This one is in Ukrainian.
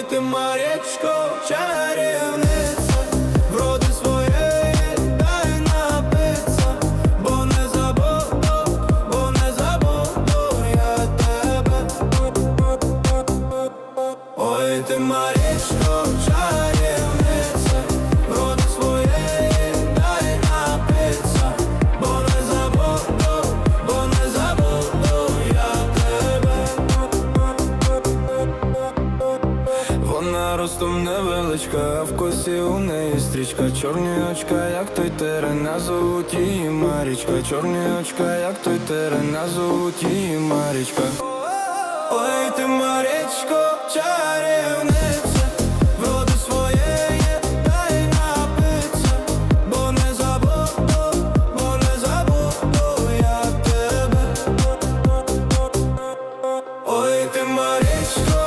Ой, ти маречко, чарівниця, вроди своєї дай напиться, бо не забуду, бо не забуду я тебе. Ой, ти Марічко, вона ростом невеличка, а в косі у неї стрічка, чорні очка, як той терена, зовуть її Марічка, чорні очка, як той терена, зовуть її Марічка. Ой, ти Марічко, чарівниця Ой, ти Марічко